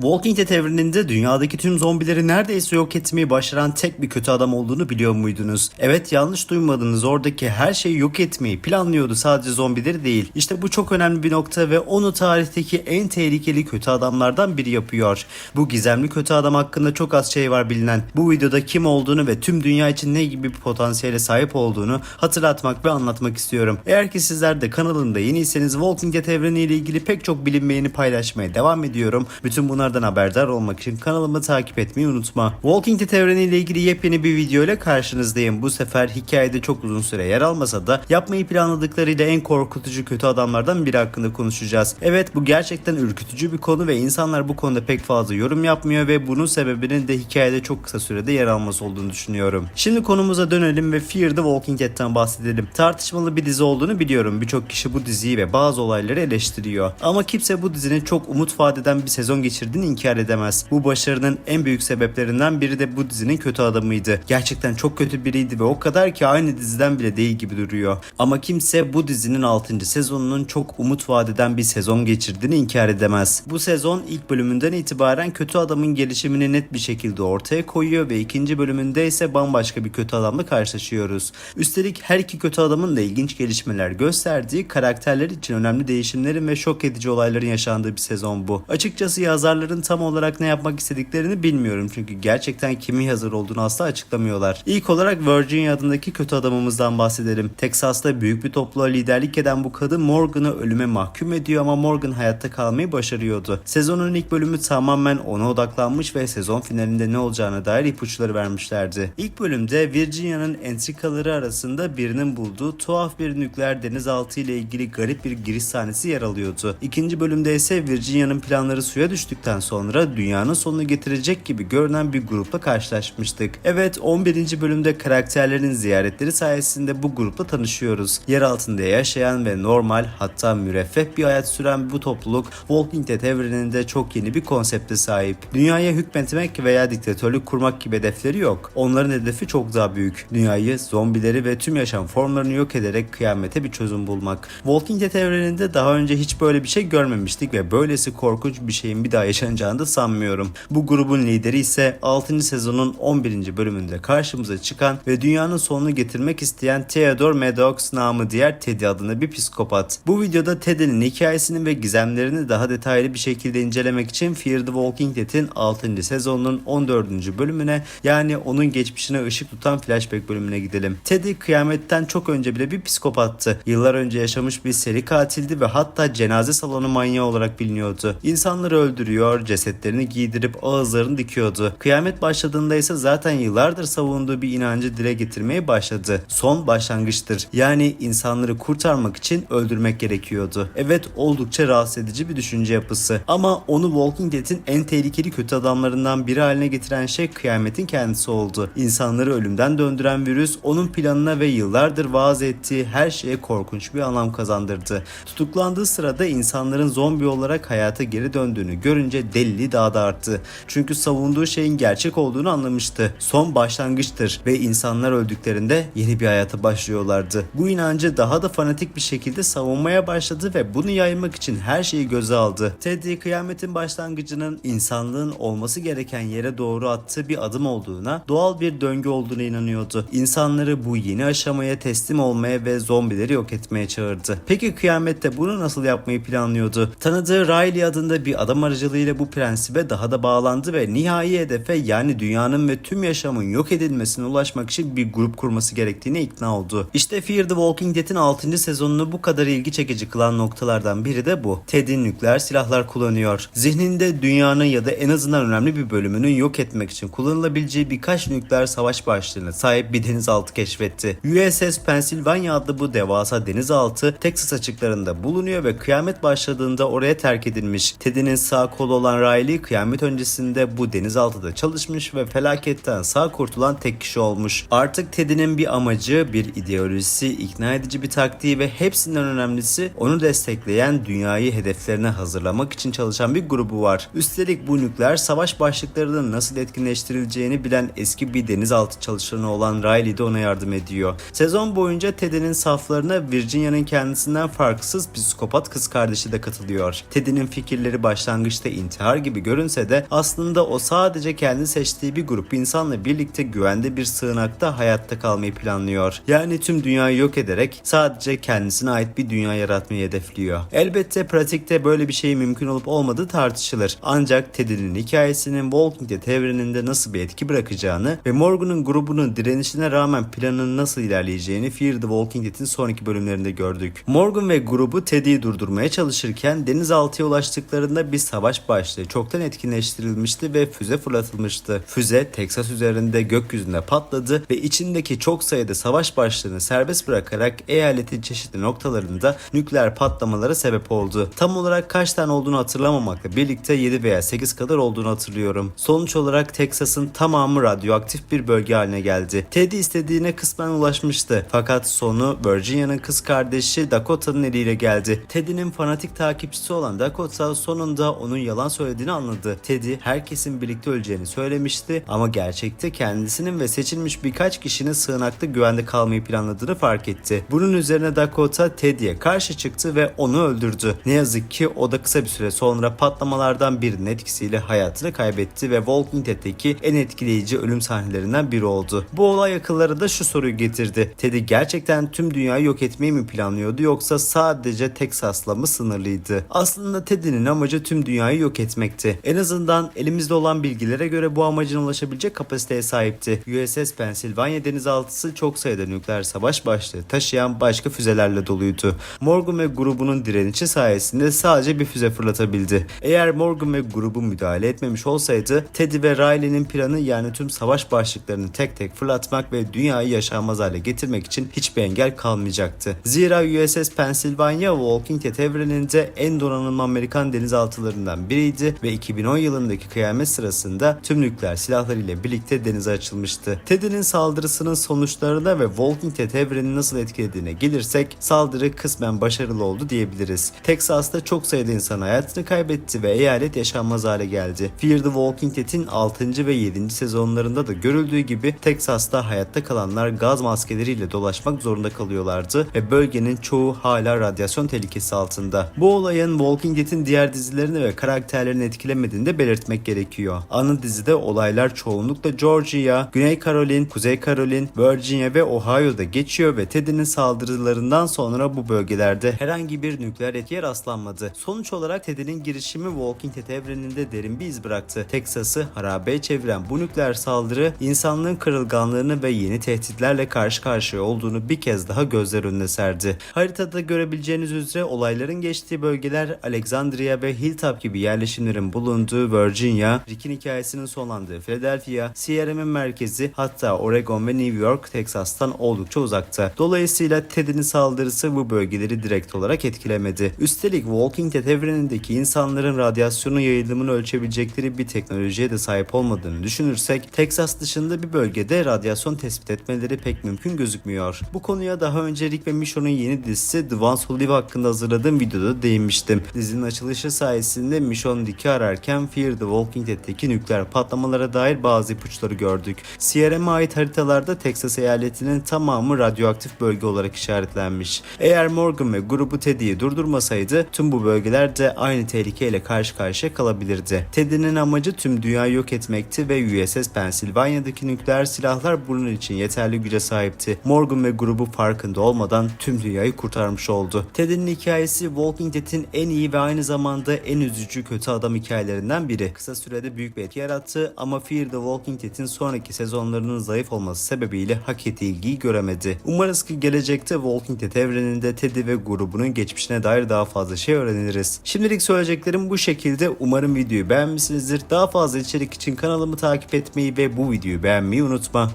Walking Dead evreninde dünyadaki tüm zombileri neredeyse yok etmeyi başaran tek bir kötü adam olduğunu biliyor muydunuz? Evet yanlış duymadınız oradaki her şeyi yok etmeyi planlıyordu sadece zombileri değil. İşte bu çok önemli bir nokta ve onu tarihteki en tehlikeli kötü adamlardan biri yapıyor. Bu gizemli kötü adam hakkında çok az şey var bilinen. Bu videoda kim olduğunu ve tüm dünya için ne gibi bir potansiyele sahip olduğunu hatırlatmak ve anlatmak istiyorum. Eğer ki sizler de kanalımda yeniyseniz Walking Dead evreniyle ilgili pek çok bilinmeyeni paylaşmaya devam ediyorum. Bütün bunlardan haberdar olmak için kanalımı takip etmeyi unutma. Walking Dead evreniyle ilgili yepyeni bir video ile karşınızdayım. Bu sefer hikayede çok uzun süre yer almasa da yapmayı planladıklarıyla en korkutucu kötü adamlardan biri hakkında konuşacağız. Evet bu gerçekten ürkütücü bir konu ve insanlar bu konuda pek fazla yorum yapmıyor ve bunun sebebinin de hikayede çok kısa sürede yer alması olduğunu düşünüyorum. Şimdi konumuza dönelim ve Fear the Walking Dead'ten bahsedelim. Tartışmalı bir dizi olduğunu biliyorum. Birçok kişi bu diziyi ve bazı olayları eleştiriyor. Ama kimse bu dizinin çok umut vadeden bir sezon geçirdiğini inkar edemez. Bu başarının en büyük sebeplerinden biri de bu dizinin kötü adamıydı. Gerçekten çok kötü biriydi ve o kadar ki aynı diziden bile değil gibi duruyor. Ama kimse bu dizinin 6. sezonunun çok umut vadeden bir sezon geçirdiğini inkar edemez. Bu sezon ilk bölümünden itibaren kötü adamın gelişimini net bir şekilde ortaya koyuyor ve ikinci bölümünde ise bambaşka bir kötü adamla karşılaşıyoruz. Üstelik her iki kötü adamın da ilginç gelişmeler gösterdiği karakterler için önemli değişimlerin ve şok edici olayların yaşandığı bir sezon bu. Açıkçası yazarların tam olarak ne yapmak istediklerini bilmiyorum çünkü gerçekten kimin hazır olduğunu asla açıklamıyorlar. İlk olarak Virginia adındaki kötü adamımızdan bahsedelim. Texas'ta büyük bir topluluğa liderlik eden bu kadın Morgan'ı ölüme mahkum ediyor ama Morgan hayatta kalmayı başarıyordu. Sezonun ilk bölümü tamamen ona odaklanmış ve sezon finalinde ne olacağına dair ipuçları vermişlerdi. İlk bölümde Virginia'nın entrikaları arasında birinin bulduğu tuhaf bir nükleer denizaltı ile ilgili garip bir giriş sahnesi yer alıyordu. İkinci bölümde ise Virginia'nın planları suya düştükten sonra dünyanın sonunu getirecek gibi görünen bir grupla karşılaşmıştık. Evet 11. bölümde karakterlerin ziyaretleri sayesinde bu grupla tanışıyoruz. Yer altında yaşayan ve normal hatta müreffeh bir hayat süren bu topluluk Walking Dead evreninde çok yeni bir konsepte sahip. Dünyaya hükmetmek veya diktatörlük kurmak gibi hedefleri yok. Onların hedefi çok daha büyük. Dünyayı, zombileri ve tüm yaşam formlarını yok ederek kıyamete bir çözüm bulmak. Walking Dead evreninde daha önce hiç böyle bir şey görmemiştik ve böylesi korkunç bir şeyin bir daha yaşanacağını da sanmıyorum. Bu grubun lideri ise 6. sezonun 11. bölümünde karşımıza çıkan ve dünyanın sonunu getirmek isteyen Theodore Maddox namı diğer Teddy adında bir psikopat. Bu videoda Teddy'nin hikayesini ve gizemlerini daha detaylı bir şekilde incelemek için Fear the Walking Dead'in 6. sezonunun 14. bölümüne yani onun geçmişine ışık tutan flashback bölümüne gidelim. Teddy kıyametten çok önce bile bir psikopattı. Yıllar önce yaşamış bir seri katildi ve hatta cenaze salonu manyağı olarak biliniyordu. İnsanları öldürüyor, cesetlerini giydirip ağızlarını dikiyordu. Kıyamet başladığında ise zaten yıllardır savunduğu bir inancı dile getirmeye başladı. Son başlangıçtır. Yani insanları kurtarmak için öldürmek gerekiyordu. Evet oldukça rahatsız edici bir düşünce yapısı. Ama onu Walking Dead'in en tehlikeli kötü adamlarından biri haline getiren şey kıyametin kendisi oldu. İnsanları ölümden döndüren virüs onun planına ve yıllardır vaaz ettiği her şeye korkunç bir anlam kazandırdı. Tutuklandığı sırada insanların zombi olarak hayata geri döndüğünü görünce deliliği daha da arttı. Çünkü savunduğu şeyin gerçek olduğunu anlamıştı. Son başlangıçtır ve insanlar öldüklerinde yeni bir hayata başlıyorlardı. Bu inancı daha da fanatik bir şekilde savunmaya başladı ve bunu yaymak için her şeyi göze aldı. Teddy kıyametin başlangıcının insanlığın olması gereken yere doğru attığı bir adım olduğuna, doğal bir döngü olduğuna inanıyordu. İnsanları bu yeni aşamaya teslim olmaya ve zombileri yok etmeye çağırdı. Peki kıyamette bunu nasıl yapmayı planlıyordu? Tanıdığı Riley adında bir adam aracılığıyla bu prensibe daha da bağlandı ve nihai hedefe yani dünyanın ve tüm yaşamın yok edilmesine ulaşmak için bir grup kurması gerektiğine ikna oldu. İşte Fear the Walking Dead'in 6. sezonunu bu kadar ilgi çekici kılan noktalardan biri de bu. Teddy nükleer silahlar kullanıyor. Zihninde dünyanın ya da en azından önemli bir bölümünün yok etmek için kullanılabileceği birkaç nükleer savaş başlığına sahip bir denizaltı keşfetti. USS Pennsylvania adlı bu devasa denizaltı Texas açıklarında bulunuyor ve kıyamet başladığında oraya terk edilmiş. Teddy'nin sağ kolu olan Riley kıyamet öncesinde bu denizaltıda çalışmış ve felaketten sağ kurtulan tek kişi olmuş. Artık Teddy'nin bir amacı, bir ideolojisi, ikna edici bir taktiği ve hepsinden önemlisi onu destekleyen dünyayı hedeflerine hazırlamak için çalışan bir grubu var. Üstelik bu nükleer savaş başlıklarının nasıl etkinleştirileceğini bilen eski bir denizaltı çalışanı olan Riley de ona yardım ediyor. Sezon boyunca Teddy'nin saflarına Virginia'nın kendisinden farksız psikopat kız kardeşi de katılıyor. Teddy'nin fikirleri başlangıçta intihar gibi görünse de aslında o sadece kendi seçtiği bir grup insanla birlikte güvende bir sığınakta hayatta kalmayı planlıyor. Yani tüm dünyayı yok ederek sadece kendisine ait bir dünya yaratmayı hedefliyor. Elbette pratikte böyle bir şey mümkün olup olmadığı tartışılır. Ancak Teddy'nin hikayesinin Walking Dead evreninde nasıl bir etki bırakacağını ve Morgan'ın grubunun direnişine rağmen planının nasıl ilerleyeceğini Fear the Walking Dead'in sonraki bölümlerinde gördük. Morgan ve grubu Teddy'yi durdurmaya çalışırken denizaltıya ulaştıklarında bir savaş başlığı çoktan etkinleştirilmişti ve füze fırlatılmıştı. Füze Texas üzerinde gökyüzünde patladı ve içindeki çok sayıda savaş başlığını serbest bırakarak eyaletin çeşitli noktalarında nükleer patlamalara sebep oldu. Tam olarak kaç tane olduğunu hatırlamamakla birlikte 7 veya 8 kadar olduğunu hatırlıyorum. Sonuç olarak Texas'ın tamamı radyoaktif bir bölge haline geldi. Teddy istediğine kısmen ulaşmıştı. Fakat sonu Virginia'nın kız kardeşi Dakota'nın eliyle geldi. Teddy'nin fanatik takipçisi olan Dakota sonunda onun yalan söylediğini anladı. Teddy herkesin birlikte öleceğini söylemişti ama gerçekte kendisinin ve seçilmiş birkaç kişinin sığınakta güvende kalmayı planladığını fark etti. Bunun üzerine Dakota Teddy'ye karşı çıktı ve onu öldürdü. Ne yazık ki o da kısa bir süre sonra patlamalardan birinin etkisiyle hayatını kaybetti ve Walking Dead'teki en etkileyici ölüm sahnelerinden biri oldu. Bu olay akıllara da şu soruyu getirdi. Teddy gerçekten tüm dünyayı yok etmeyi mi planlıyordu yoksa sadece Texas'la mı sınırlıydı? Aslında Teddy'nin amacı tüm dünyayı yok etmekti. En azından elimizde olan bilgilere göre bu amacına ulaşabilecek kapasiteye sahipti. USS Pennsylvania denizaltısı çok sayıda nükleer savaş başlığı taşıyan başka füzelerle doluydu. Morgan ve grubunun direnişi sayesinde sadece bir füze fırlatabildi. Eğer Morgan ve grubu müdahale etmemiş olsaydı Teddy ve Riley'nin planı yani tüm savaş başlıklarını tek tek fırlatmak ve dünyayı yaşanmaz hale getirmek için hiçbir engel kalmayacaktı. Zira USS Pennsylvania Walking Dead evreninde en donanımlı Amerikan denizaltılarından biriydi ve 2010 yılındaki kıyamet sırasında tüm nükleer silahlarıyla birlikte denize açılmıştı. Teddy'nin saldırısının sonuçlarına ve Walking Dead evrenini nasıl etkilediğine gelirsek saldırı kısmen başarılı oldu diyebiliriz. Texas'ta çok sayıda insan hayatını kaybetti ve eyalet yaşanmaz hale geldi. Fear the Walking Dead'in 6. ve 7. sezonlarında da görüldüğü gibi Texas'ta hayatta kalanlar gaz maskeleriyle dolaşmak zorunda kalıyorlardı ve bölgenin çoğu hala radyasyon tehlikesi altında. Bu olayın Walking Dead'in diğer dizilerini ve karakterlerini etkilemediğini de belirtmek gerekiyor. Ana dizide olaylar çoğunlukla Georgia, Güney Carolina, Kuzey Carolina, Virginia ve Ohio'da geçiyor ve Teddy'nin saldırılarından sonra bu bölgelerde herhangi bir nükleer etkiye rastlanmadı. Sonuç olarak Teddy'nin girişimi Walking Dead evreninde derin bir iz bıraktı. Texas'ı harabeye çeviren bu nükleer saldırı insanlığın kırılganlığını ve yeni tehditlerle karşı karşıya olduğunu bir kez daha gözler önüne serdi. Haritada görebileceğiniz üzere olayların geçtiği bölgeler Alexandria ve Hilltop gibi yerleşimlerin bulunduğu Virginia, Rick'in hikayesinin sonlandığı Philadelphia, CRM'in merkezi hatta Oregon ve New York Texas'tan oldukça uzakta. Dolayısıyla Teddy'nin saldırısı bu bölgeleri direkt olarak etkilemedi. Üstelik Walking Dead evrenindeki insanların radyasyonun yayılımını ölçebilecekleri bir teknolojiye de sahip olmadığını düşünürsek Texas dışında bir bölgede radyasyon tespit etmeleri pek mümkün gözükmüyor. Bu konuya daha önce Rick ve Michonne'un yeni dizisi The Ones Who Live hakkında hazırladığım videoda değinmiştim. Dizinin açılışı sayesinde Michonne Rick'i ararken Fear the Walking Dead'teki nükleer patlamalara dair bazı ipuçları gördük. CRM'e ait haritalarda Texas eyaletinin tamamı radyoaktif bölge olarak işaretlenmiş. Eğer Morgan ve grubu Teddy'yi durdurmasaydı tüm bu bölgeler de aynı tehlikeyle karşı karşıya kalabilirdi. Teddy'nin amacı tüm dünyayı yok etmekti ve USS Pennsylvania'daki nükleer silahlar bunun için yeterli güce sahipti. Morgan ve grubu farkında olmadan tüm dünyayı kurtarmış oldu. Teddy'nin hikayesi Walking Dead'in en iyi ve aynı zamanda en üzücü kötü adam hikayelerinden biri. Kısa sürede büyük bir etki yarattı ama Fear the Walking Dead'in sonraki sezonlarının zayıf olması sebebiyle hak ettiği ilgiyi göremedi. Umarız ki gelecekte Walking Dead evreninde Teddy ve grubunun geçmişine dair daha fazla şey öğreniriz. Şimdilik söyleyeceklerim bu şekilde. Umarım videoyu beğenmişsinizdir. Daha fazla içerik için kanalımı takip etmeyi ve bu videoyu beğenmeyi unutma.